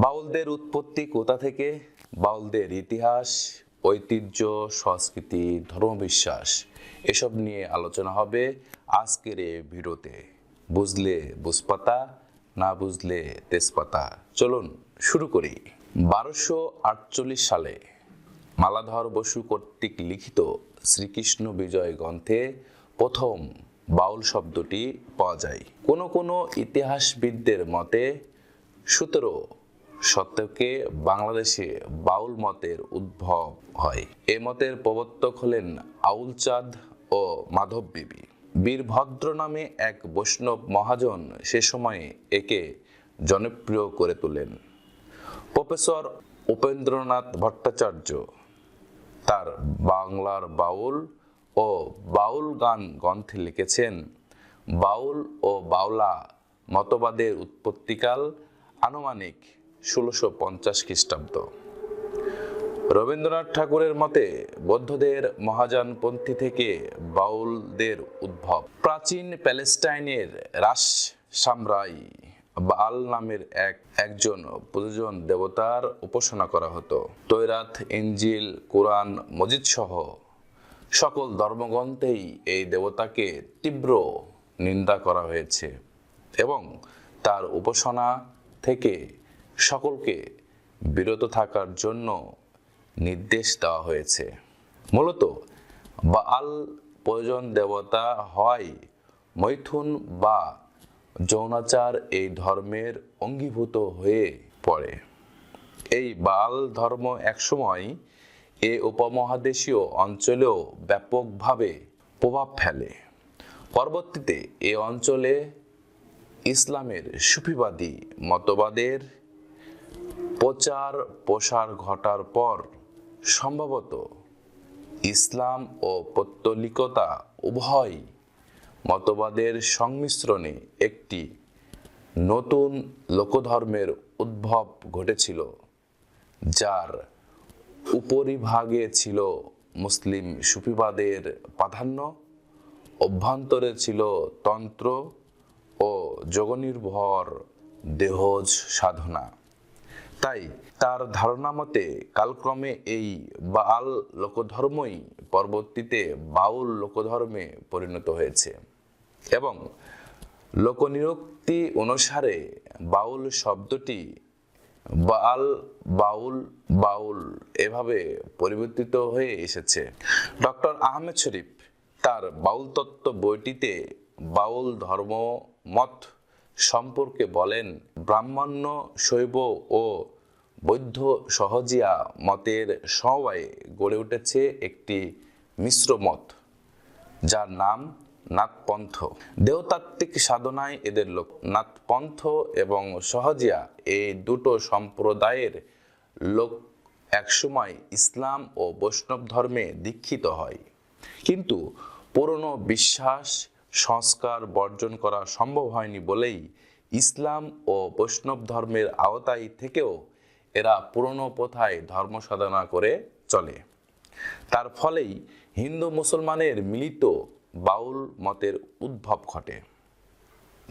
বাউলদের উৎপত্তি কোথা থেকে? বাউলদের ইতিহাস, ঐতিহ্য, সংস্কৃতি, ধর্মবিশ্বাস, এসব নিয়ে আলোচনা হবে আজকের এই ভিডিওতে। বুঝলে বুঝপাতা, না বুঝলে তেজপাতা। চলুন শুরু করি। বারোশো আটচল্লিশ সালে মালাধর বসু কর্তৃক লিখিত শ্রীকৃষ্ণ বিজয় গ্রন্থে প্রথম বাউল শব্দটি পাওয়া যায়। কোনো কোনো ইতিহাসবিদদের মতে, সতেরো শতকে বাংলাদেশে বাউল মতের উদ্ভব হয়? এ মতের প্রবর্তক হলেন আউল চাঁদ ও মাধব বিবি। বীরভদ্র নামে এক বৈষ্ণব মহাজন সে সময়ে একে জনপ্রিয় করে তোলেন। প্রফেসর উপেন্দ্রনাথ ভট্টাচার্য তার বাংলার বাউল ও বাউল গান গ্রন্থে লিখেছেন, বাউল ও বাউলা মতবাদের উৎপত্তিকাল আনুমানিক ষোলোশো পঞ্চাশ খ্রিস্টাব্দ। রবীন্দ্রনাথ ঠাকুরের মতে, বৌদ্ধদের মহাযানপন্থী থেকে বাউলদের উদ্ভব। প্রাচীন প্যালেস্টাইনের রাস সামরাই বাল নামের এক, একজন প্রযোজন দেবতার উপাসনা করা হতো। তৈরাত, ইঞ্জিল, কোরআন, মজিদ সহ সকল ধর্মগ্রন্থেই এই দেবতাকে তীব্র নিন্দা করা হয়েছে এবং তার উপাসনা থেকে সকলকে বিরত থাকার জন্য নির্দেশ দেওয়া হয়েছে। মূলত বাল প্রয়োজন দেবতা হয় মৈথুন বা যৌনাচার এই ধর্মের অঙ্গীভূত হয়ে পড়ে। এই বাল ধর্ম একসময় এ উপমহাদেশীয় অঞ্চলেও ব্যাপকভাবে প্রভাব ফেলে। পরবর্তীতে এ অঞ্চলে ইসলামের সুফিবাদী মতবাদের প্রচার প্রসার ঘটার পর সম্ভবত ইসলাম ও পত্তলিকতা উভয় মতবাদের সংমিশ্রণে একটি নতুন লোকধর্মের উদ্ভব ঘটেছিল, যার উপরিভাগে ছিল মুসলিম সুফিবাদের প্রাধান্য, অভ্যন্তরে ছিল তন্ত্র ও যোগনির্ভর দেহজ সাধনা। তাই তার ধারণা মতে কালক্রমে এই বাল লোকধর্মই পরবর্তীতে বাউল লোকধর্মে পরিণত হয়েছে এবং লোকনিরক্তি অনুসারে বাউল শব্দটি বাল বাউল বাউল এভাবে পরিবর্তিত হয়ে এসেছে। ডক্টর আহমেদ শরীফ তার বাউল তত্ত্ব বইটিতে বাউল ধর্ম, মত সম্পর্কে বলেন, ব্রাহ্মণ্য, শৈব ও বৌদ্ধ সহজিয়া মতের সমবায়ে গড়ে উঠেছে একটি মিশ্র মত, যার নাম নাথপন্থ। দেহতাত্ত্বিক সাধনায় এদের লোক নাথপন্থ এবং সহজিয়া এই দুটো সম্প্রদায়ের লোক একসময় ইসলাম ও বৈষ্ণব ধর্মে দীক্ষিত হয়। কিন্তু পুরনো বিশ্বাস, সংস্কার বর্জন করা সম্ভব হয়নি বলেই ইসলাম ও বৈষ্ণব ধর্মের আওতায় থেকেও এরা পুরনো প্রথায় ধর্ম সাধনা করে চলে। তার ফলেই হিন্দু মুসলমানের মিলিত বাউল মতের উদ্ভব ঘটে।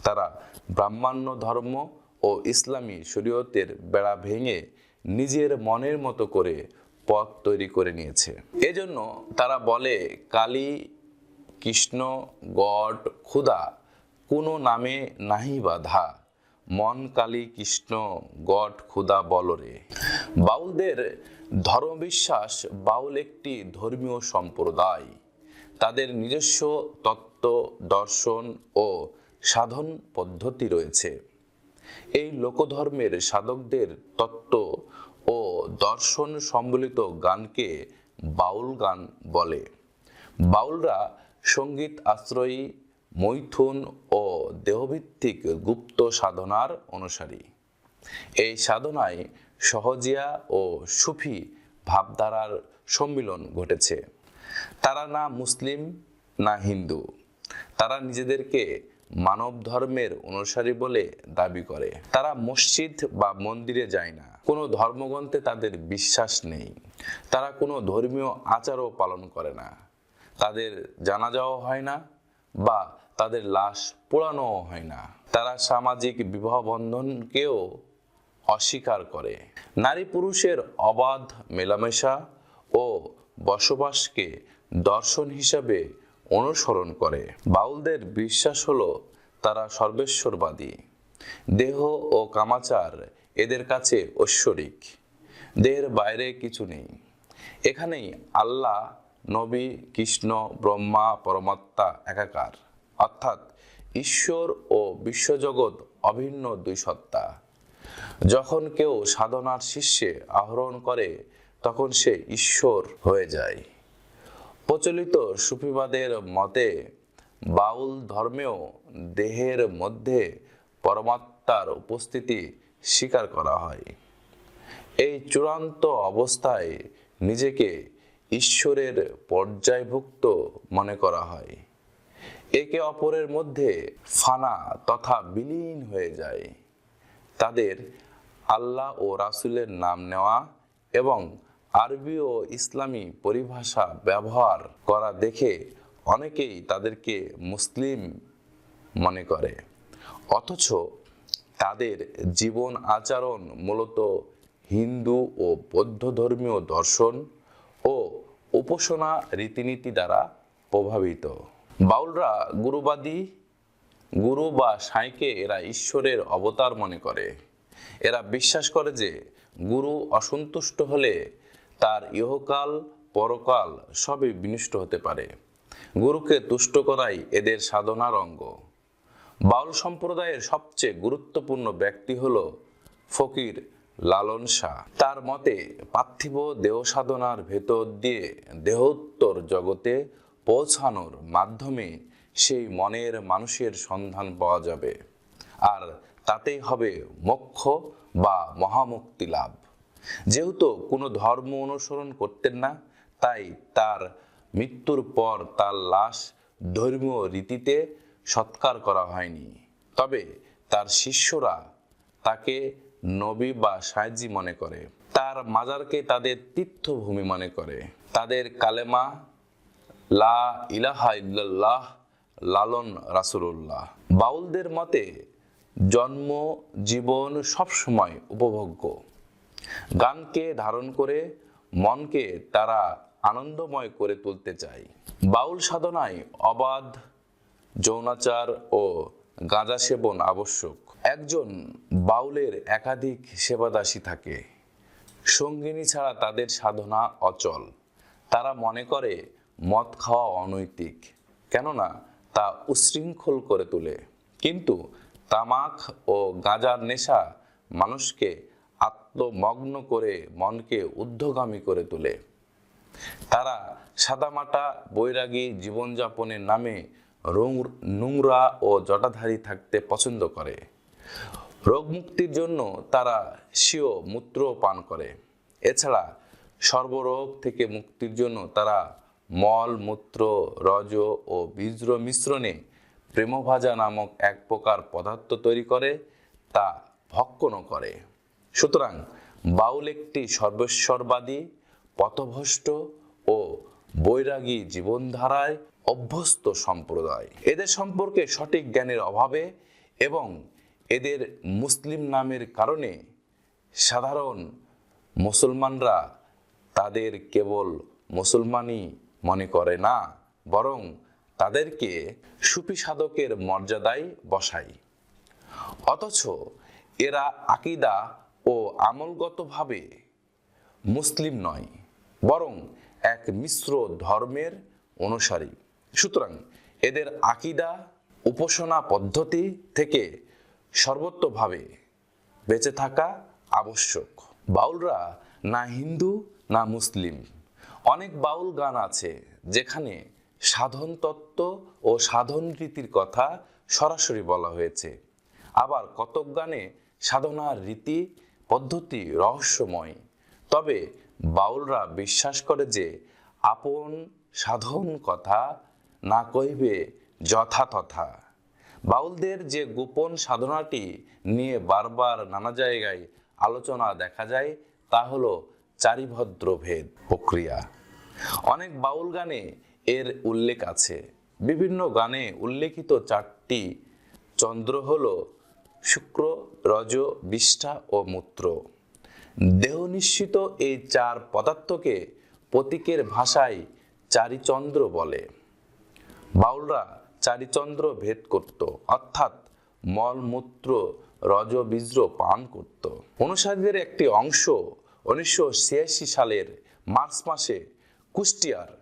তারা ব্রাহ্মণ্য ধর্ম ও ইসলামী শরীয়তের বেড়া ভেঙে নিজের মনের মতো করে পথ তৈরি করে নিয়েছে। এজন্য তারা বলে, কালী, কৃষ্ণ, গড ক্ষুদা কোনো নামে নাহি বাধা মন কালী কৃষ্ণ, গড ক্ষুদা বলরে বাউলদের ধর্মবিশ্বাস বাউল একটি ধর্মীয় সম্প্রদায়। তাদের নিজস্ব তত্ত্ব, দর্শন ও সাধন পদ্ধতি রয়েছে। এই লোকধর্মের সাধকদের তত্ত্ব ও দর্শন সম্বলিত গানকে বাউল গান বলে। বাউলরা সংগীত আশ্রয়ী মৈথুন ও দেহভিত্তিক গুপ্ত সাধনার অনুসারী। এই সাধনায় সহজিয়া ও সুফি ভাবধারার সম্মিলন ঘটেছে। তারা না মুসলিম, না হিন্দু। তারা নিজেদেরকে মানব ধর্মের অনুসারী বলে দাবি করে। তারা মসজিদ বা মন্দিরে যায় না। কোনো ধর্মগ্রন্থে তাদের বিশ্বাস নেই। তারা কোনো ধর্মীয় আচারও পালন করে না। তাদের জানাজাও হয় না বা তাদের লাশ পোড়ানোও হয় না। তারা সামাজিক বিবাহ বন্ধনকেও অস্বীকার করে। নারী পুরুষের অবাধ মেলামেশা ও বসবাসকে দর্শন হিসাবে অনুসরণ করে। বাউলদের বিশ্বাস হলো তারা সর্বেশ্বরবাদী। দেহ ও কামাচার এদের কাছে ঐশ্বরিক। দেহের বাইরে কিছু নেই। এখানেই আল্লাহ, নবী, কৃষ্ণ, ব্রহ্মা, পরমাত্মা, একাকার। অর্থাৎ ঈশ্বর ও বিশ্বজগৎ অভিন্ন দুই সত্তা। যখন কেউ সাধনার শীর্ষে আহরণ করে, তখন সে ঈশ্বর হয়ে যায়। প্রচলিত সুফিবাদের মতে, বাউল ধর্মেও দেহের মধ্যে পরমাত্মার উপস্থিতি স্বীকার করা হয়। এই চূড়ান্ত অবস্থায় নিজেকে ঈশ্বরের পর্যায়ভুক্ত মনে করা হয়। একে অপরের মধ্যে ফানা তথা বিলীন হয়ে যায়। তাদের আল্লাহ ও রাসূলের নাম নেওয়া এবং আরবি ও ইসলামী পরিভাষা ব্যবহার করা দেখে অনেকেই তাদেরকে মুসলিম মনে করে। অথচ তাদের জীবন আচরণ মূলত হিন্দু ও বৌদ্ধ ধর্মীয় দর্শন ও উপাসনা রীতিনীতি দ্বারা প্রভাবিত। বাউলরা গুরুবাদী, গুরু বা সাঁইকে এরা ঈশ্বরের অবতার মনে করে। এরা বিশ্বাস করে যে গুরু অসন্তুষ্ট হলে তার ইহকাল, পরকাল সবই বিনষ্ট হতে পারে। গুরুকে তুষ্ট করাই এদের সাধনার অঙ্গ। বাউল সম্প্রদায়ের সবচেয়ে গুরুত্বপূর্ণ ব্যক্তি হল ফকির লালন শাহ। তার মতে পার্থিব দেহ সাধনার ভেতর দিয়ে দেহোত্তর জগতে পৌঁছানোর মাধ্যমে সেই মনের মানুষের সন্ধান পাওয়া যাবে। আর তাতেই হবে মোক্ষ বা মহামুক্তি লাভ। যেহেতু কোনো ধর্ম অনুসরণ করতেন না, তাই তার মৃত্যুর পর তার লাশ ধর্মীয় রীতিতে সৎকার করা হয়নি। তবে তার শিষ্যরা তাকে নবী বা সাইজি মনে করে। তার মাজারকে তাদের তীর্থভূমি মনে করে। তাদের কালেমা লা ইলাহা ইল্লাল্লাহ, লালন রাসূলুল্লাহ। বাউলদের মতে, জন্ম, জীবন সবসময় উপভোগ্য। গানকে ধারণ করে, মনকে তারা আনন্দময় করে তুলতে চায়। বাউল সাধনায় অবাধ, যৌনাচার ও গাঁজা সেবন আবশ্যক। একজন বাউলের একাধিক সেবাদাসী থাকে। সঙ্গিনী ছাড়া তাদের সাধনা অচল। তারা মনে করে মদ খাওয়া অনৈতিক। কেননা তা উশৃঙ্খল করে তোলে। কিন্তু তামাক ও গাঁজার নেশা মানুষকে আত্মমগ্ন করে মনকে ঊর্ধ্বগামী করে তোলে। তারা সাদামাটা, বৈরাগী জীবনযাপনের নামে নোংরা ও জটাধারী থাকতে পছন্দ করে। রোগ মুক্তির জন্য তারা স্বীয় মূত্র পান করে। এছাড়া সর্বরোগ থেকে মুক্তির জন্য তারা মল, মূত্র, রজ ও বীজ্র মিশ্রণে প্রেমভাজা নামক এক প্রকার পদার্থ তৈরি করে, তা ভক্ষণও করে। সুতরাং বাউল একটি সর্বেশ্বরবাদী, পথভ্রষ্ট ও বৈরাগী জীবনধারায় অভ্যস্ত সম্প্রদায়। এদের সম্পর্কে সঠিক জ্ঞানের অভাবে এবং এদের মুসলিম নামের কারণে সাধারণ মুসলমানরা তাদের কেবল মুসলমানই মনে করে না, বরং তাদেরকে সুফি সাধকের মর্যাদায় বসায় অথচ এরা আকিদা ও আমলগতভাবে মুসলিম নয়, বরং এক মিশ্র ধর্মের অনুসারী। সুতরাং এদের আকিদা, উপাসনা পদ্ধতি থেকে সর্বত্রভাবে বেঁচে থাকা আবশ্যক। বাউলরা না হিন্দু, না মুসলিম। অনেক বাউল গান আছে যেখানে সাধন তত্ত্ব ও সাধন রীতির কথা সরাসরি বলা হয়েছে। আবার কতক গানে সাধনার রীতি, পদ্ধতি রহস্যময়। তবে বাউলরা বিশ্বাস করে যে আপন সাধন কথা না কইবে যথাতথা। বাউলদের যে গোপন সাধনাটি নিয়ে বারবার নানা জায়গায় আলোচনা দেখা যায়, তা হলো চারিভদ্র ভেদ প্রক্রিয়া। অনেক বাউল গানে এর উল্লেখ আছে। বিভিন্ন গানে উল্লেখিত চারটি চন্দ্র হল শুক্র, রজ, বিষ্ঠা ও মূত্র। দেহ নিশ্চিত এই চার পদার্থকে প্রতীকের ভাষায় চারিচন্দ্র বলে। বাউলরা চারিচন্দ্র ভেদ করত, অর্থাৎ মলমূত্র রজ বীজ্র পান করত। অনুসারীদের একটি অংশ উনিশশো ছিয়াশি সালের মার্চ মাসে কুষ্টিয়ার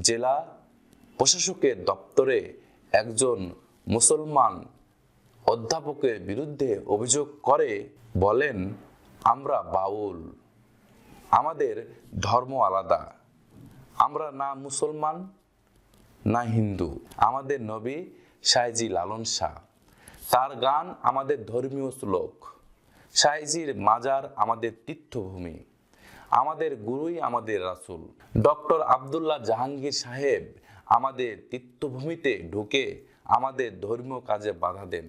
জেলা প্রশাসকের দপ্তরে একজন মুসলমান অধ্যাপকের বিরুদ্ধে অভিযোগ করে বলেন, আমরা বাউল, আমাদের ধর্ম আলাদা। আমরা না মুসলমান, না হিন্দু। আমাদের নবী সাইজি লালন শাহ। তার গান আমাদের ধর্মীয় শ্লোক। সাইজির মাজার আমাদের তীর্থভূমি, আমাদের গুরুই আমাদের রাসুল। ডক্টর আব্দুল্লাহ জাহাঙ্গীর সাহেব আমাদের তীর্থভূমিতে ঢুকে আমাদের ধর্মীয় কাজে বাধা দেন।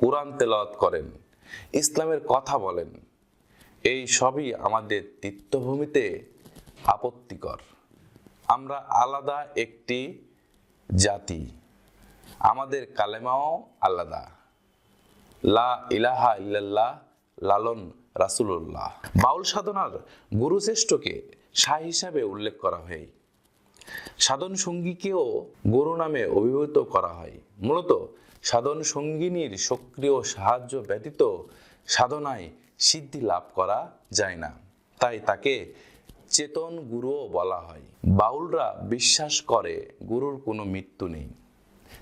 কোরআন তেলাওয়াত করেন, ইসলামের কথা বলেন। এই সবই আমাদের তীর্থভূমিতে আপত্তিকর। আমরা আলাদা একটি জাতি, আমাদের কালেমাও আলাদা। লা ইলাহা ইল্লাল্লাহ লালন রাসূলুল্লাহ। বাউল সাধনার গুরুশ্রেষ্ঠকে শাহ হিসাবে উল্লেখ করা হয়। সাধন সঙ্গীকেও গুরু নামে অভিভূত করা হয়। মূলত সাধন সঙ্গিনীর সক্রিয় সাহায্য ব্যতীত সাধনায় সিদ্ধি লাভ করা যায় না। তাই তাকে চেতন গুরুও বলা হয়। বাউলরা বিশ্বাস করে গুরুর কোনো মৃত্যু নেই।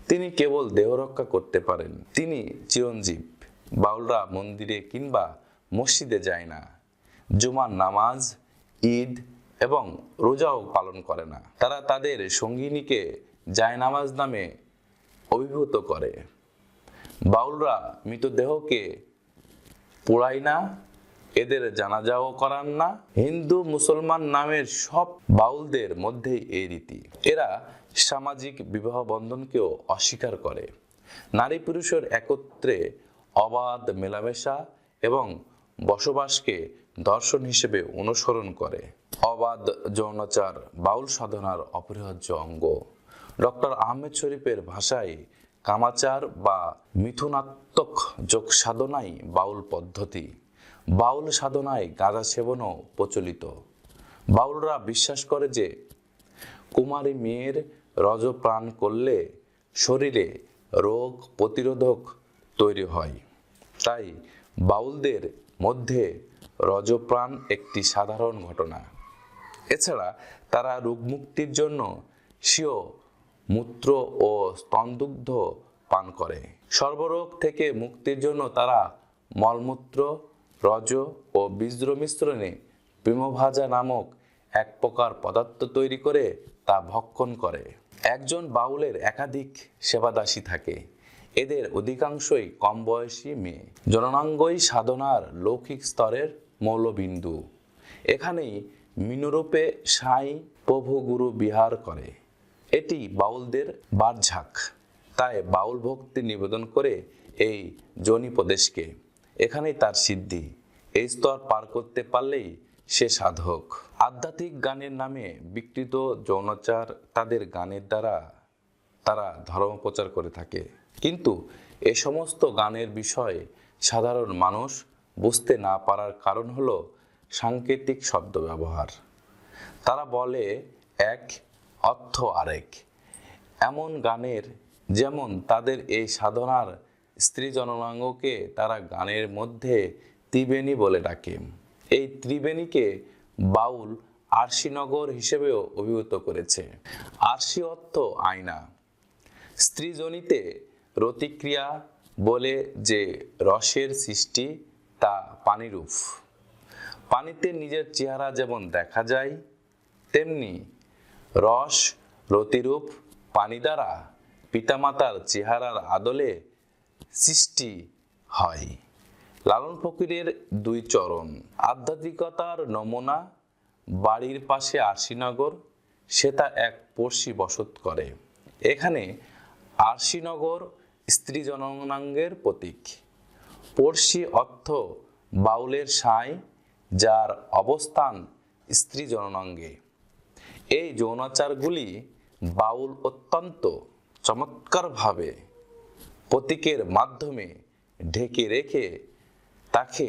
তিনি কেবল দেহ রক্ষা করতে পারেন, তিনি চিরঞ্জীব। বাউলরা মন্দিরে কিংবা মসজিদে যায় না। জুমার নামাজ, ঈদ এবং রোজাও পালন করে না। তারা তাদের সঙ্গিনীকে জায়নামাজ নামে অভিভূত করে। বাউলরা মৃতদেহকে পোড়ায় না, এদের জানাজাও করান না। হিন্দু মুসলমান নামের সব বাউলদের মধ্যেই এই রীতি। এরা সামাজিক বিবাহ বন্ধনকেও অস্বীকার করে। নারী পুরুষের একত্রে অবাধ মেলামেশা এবং বসবাসকে দর্শন হিসেবে অনুসরণ করে। অবাধ যৌনাচার বাউল সাধনার অপরিহার্য অঙ্গ। ডক্টর আহমেদ শরীফের ভাষায় কামাচার বা মিথুনাত্মক যোগ সাধনাই বাউল পদ্ধতি। বাউল সাধনায় গাঁজা সেবনও প্রচলিত। বাউলরা বিশ্বাস করে যে কুমারী মেয়ের রজপ্রাণ করলে শরীরে রোগ প্রতিরোধক তৈরি হয়। তাই বাউলদের মধ্যে রজপ্রাণ একটি সাধারণ ঘটনা। এছাড়া তারা রোগমুক্তির জন্য স্বীয় মূত্র ও স্তনদুগ্ধ পান করে। সর্বরোগ থেকে মুক্তির জন্য তারা মলমূত্র, রজ ও বীজ্র মিশ্রণে প্রেমভাজা নামক এক প্রকার পদার্থ তৈরি করে তা ভক্ষণ করে। একজন বাউলের একাধিক সেবাদাসী থাকে। এদের অধিকাংশই কম বয়সী মেয়ে। জননাঙ্গই সাধনার লৌকিক স্তরের মৌলবিন্দু। এখানেই মিনুরূপে সাই প্রভু গুরু বিহার করে। এটি বাউলদের বারঝাক। তাই বাউল ভক্তি নিবেদন করে এই জনি প্রদেশকে। এখানেই তার সিদ্ধি। এই স্তর পার করতে পারলেই সে সাধক। আধ্যাত্মিক গানের নামে বিকৃত যৌনাচার তাদের গানের দ্বারা তারা ধর্ম প্রচার করে থাকে। কিন্তু এ সমস্ত গানের বিষয়ে সাধারণ মানুষ বুঝতে না পারার কারণ হলো সাংকেতিক শব্দ ব্যবহার। তারা বলে, এক অর্থ আরেক। এমন গানের যেমন তাদের এই সাধনার স্ত্রী জননাঙ্গকে তারা গানের মধ্যে ত্রিবেণী বলে ডাকে। এই ত্রিবেণীকে বাউল আরশিনগর হিসেবেও অভিভূত করেছে। আরশি অর্থ আয়না। স্ত্রীজনিতে রতিক্রিয়া বলে যে রসের সৃষ্টি তা পানিরূপ। পানিতে নিজের চেহারা যেমন দেখা যায়, তেমনি রস, রতিরূপ, পানি দ্বারা পিতামাতার চেহারার আদলে সৃষ্টি হয়। লালন ফকিরের দুই চরণ। আধ্যাত্মিকতার নমুনা, বাড়ির পাশে আরশিনগর সেটা এক পড়শি বসত করে। এখানে আরশিনগর স্ত্রী জননাঙ্গের প্রতীক। পড়শি অর্থ বাউলের সাই, যার অবস্থান স্ত্রী জননাঙ্গে। এই যৌনাচারগুলি বাউল অত্যন্ত চমৎকারভাবে প্রতীকের মাধ্যমে ঢেকে রেখে তাকে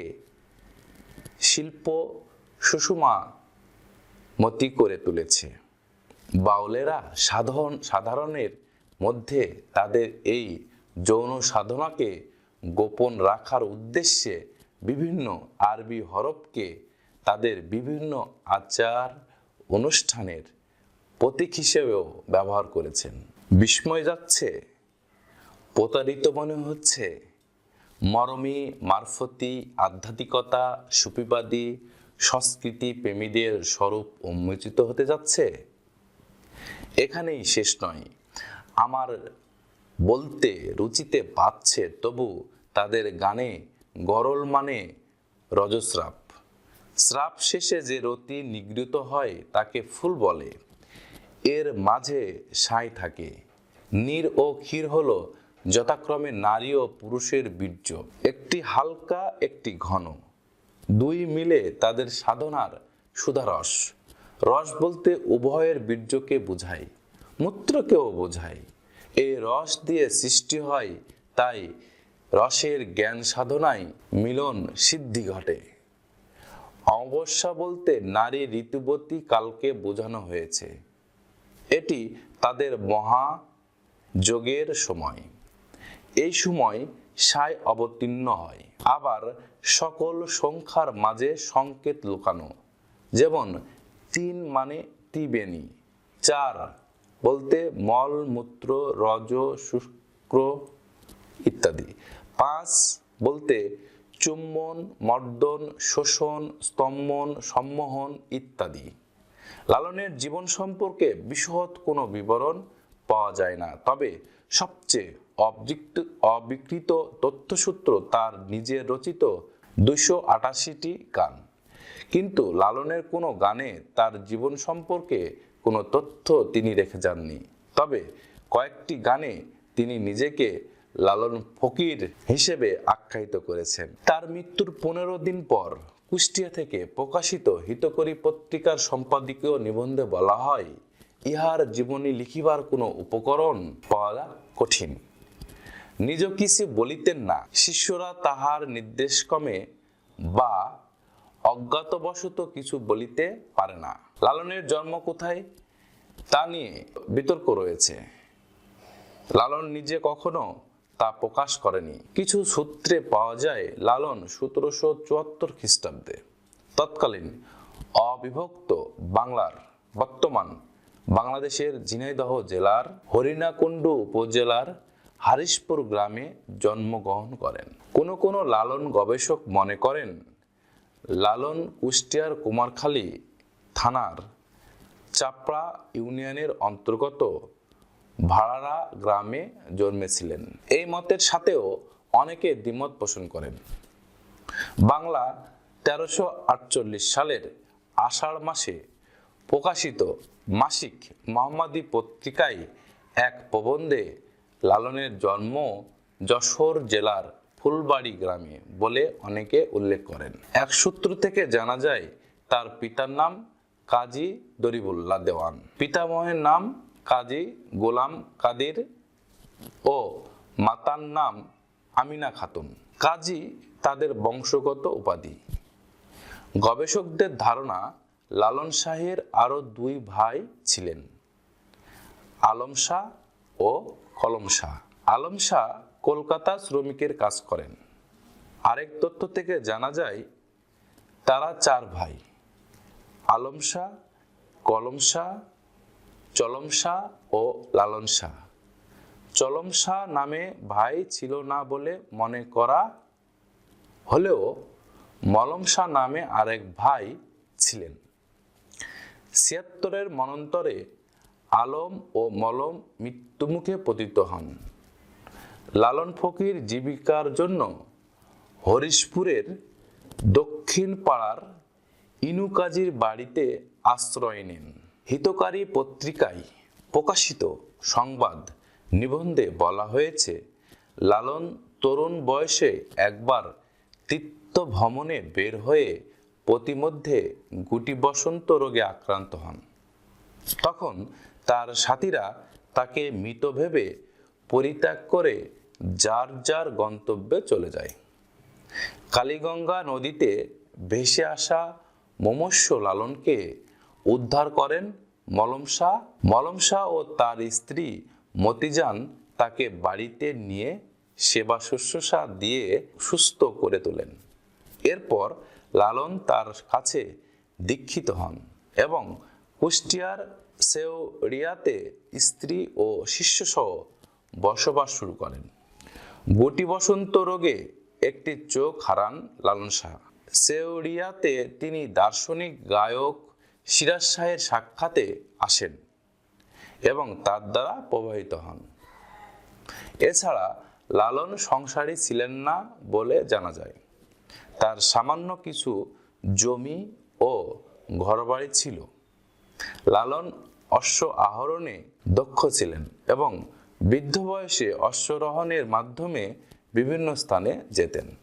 শিল্প সুষমা মতি করে তুলেছে। বাউলেরা সাধারণ সাধারণের মধ্যে তাদের এই যৌন সাধনাকে গোপন রাখার উদ্দেশ্যে বিভিন্ন আরবি হরফকে তাদের বিভিন্ন আচার, অনুষ্ঠানের প্রতীক হিসেবেও ব্যবহার করেছেন। বিস্ময় যাচ্ছে, প্রতারিত মনে হচ্ছে মরমী, মারফতি, আধ্যাত্মিকতা সুপিবাদী সংস্কৃতি প্রেমীদের স্বরূপ উন্মোচিত হতে যাচ্ছে। এখানেই শেষ নয়। আমার বলতে রুচিতে পাচ্ছে, তবু তাদের গানে গরল মানে রজস্রাপ। স্রাপ শেষে যে রতি নিগৃহীত হয়, তাকে ফুল বলে। এর মাঝে সাই থাকে। নীর ও ক্ষীর হলো যথাক্রমে নারী ও পুরুষের বীর্য। একটি হালকা, একটি ঘন। দুই মিলে তাদের সাধনার সুধারস রস। বলতে উভয়ের বীর্যকে বোঝায়, মূত্রকেও বোঝায়। এই রস দিয়ে সৃষ্টি হয়, তাই রসের জ্ঞান সাধনায় মিলন সিদ্ধি ঘটে। অমাবস্যা বলতে নারী ঋতুবতী কালকে বোঝানো হয়েছে। এটি তাদের মহা যোগের সময়। এই সময় সায় অবতীর্ণ হয়। আবার সকল সংখ্যার মাঝে সংকেত লুকানো। যেমন, তিন মানে ত্রিবেণী, চার বলতে মল, মূত্র, রজ শুক্র ইত্যাদি, পাঁচ বলতে চুম্বন, মর্দন, শোষণ স্তম্ভন সম্মোহন ইত্যাদি। লালনের জীবন সম্পর্কে বিশদ কোনো বিবরণ পাওয়া যায় না। তবে সবচেয়ে অবিকৃত অবিকৃত তথ্যসূত্র তার নিজের রচিত দুইশো আটাশিটি গান। কিন্তু লালনের কোনো গানে তার জীবন সম্পর্কে কোনো তথ্য তিনি রেখে যাননি। তবে কয়েকটি গানে তিনি নিজেকে লালন ফকির হিসেবে আখ্যায়িত করেছেন। তার মৃত্যুর পনেরো দিন পর কুষ্টিয়া থেকে প্রকাশিত হিতকরী পত্রিকার সম্পাদকীয় নিবন্ধে বলা হয়, ইহার জীবনী লিখিবার কোনো উপকরণ পাওয়া কঠিন। নিজ কিছু বলিতেন না। শিষ্যরা তাহার নির্দেশক্রমে বা অজ্ঞাতবশত কিছু বলিতে পারে না। লালনের জন্ম কোথায়? তা নিয়ে বিতর্ক রয়েছে। লালন নিজে কখনো তা প্রকাশ করেনি। কিছু সূত্রে পাওয়া যায়, লালন সতেরোশো চুয়াত্তর খ্রিস্টাব্দে তৎকালীন অবিভক্ত বাংলার বর্তমান বাংলাদেশের ঝিনাইদহ জেলার হরিণাকুণ্ডু উপজেলার হারিশপুর গ্রামে জন্মগ্রহণ করেন। কোনো কোনো লালন গবেষক মনে করেন, লালন কুষ্টিয়ার কুমারখালী থানার চাপড়া ইউনিয়নের অন্তর্গত ভাড়ারা গ্রামে জন্মেছিলেন। এই মতের সাথেও অনেকে দ্বিমত পোষণ করেন। বাংলা তেরোশো আটচল্লিশ সালের আষাঢ় মাসে প্রকাশিত মাসিক মোহাম্মদী পত্রিকায় এক প্রবন্ধে লালনের জন্ম যশোর জেলার ফুলবাড়ি গ্রামে বলে অনেকে উল্লেখ করেন। এক সূত্র থেকে জানা যায়, তার পিতার নাম কাজী দরিবুল্লাহ দেওয়ান। পিতামহের নাম কাজী গোলাম কাদের ও মাতার নাম আমিনা খাতুন। কাজী তাদের বংশগত উপাধি। গবেষকদের ধারণা, লালন শাহের আরও দুই ভাই ছিলেন, আলম শাহ ও কলম শাহ। আলম শাহ কলকাতা শ্রমিকের কাজ করেন। আরেক তথ্য থেকে জানা যায়, তারা চার ভাই। আলম শাহ, কলম শাহ, চলম শাহ ও লালন শাহ। চলম শাহ নামে ভাই ছিল না বলে মনে করা হলেও মলম শাহ নামে আরেক ভাই ছিলেন। ছিয়াত্তরের মনন্তরে আলম ও মলম মৃত্যুমুখে পতিত হন। লালন ফকির জীবিকার জন্য হরিশপুরের দক্ষিণ পাড়ার ইনুকাজির বাড়িতে আশ্রয় নেন। হিতকারী পত্রিকায় প্রকাশিত সংবাদ নিবন্ধে বলা হয়েছে, লালন তরুণ বয়সে একবার তীর্থ ভ্রমণে বের হয়ে প্রতিমধ্যে গুটি বসন্ত রোগে আক্রান্ত হন। তখন তার সাথীরা তাকে মৃত ভেবে পরিত্যাগ করে যার যার গন্তব্যে চলে যায়। কালীগঙ্গা নদীতে ভেসে আসা মমস্য লালনকে উদ্ধার করেন মলম শাহ। মলম শাহ ও তার স্ত্রী মতিজান তাকে বাড়িতে নিয়ে সেবা শুশ্রূষা দিয়ে সুস্থ করে তোলেন। এরপর লালন তার কাছে দীক্ষিত হন এবং কুষ্টিয়ার সেওরিয়াতে স্ত্রী ও শিষ্যসহ বসবাস শুরু করেন। গুটি বসন্ত রোগে একটি চোখ হারান লালন শাহ। সেওরিয়াতে তিনি দার্শনিক গায়ক সিরাজ শাহের সাক্ষাতে আসেন এবং তার দ্বারা প্রভাবিত হন। এছাড়া লালন সংসারী ছিলেন না বলে জানা যায়। তার সামান্য কিছু জমি ও ঘরবাড়ি ছিল। লালন অশ্ব আহরণে দক্ষ ছিলেন এবং বৃদ্ধ বয়সে অশ্বরোহণের মাধ্যমে বিভিন্ন স্থানে যেতেন।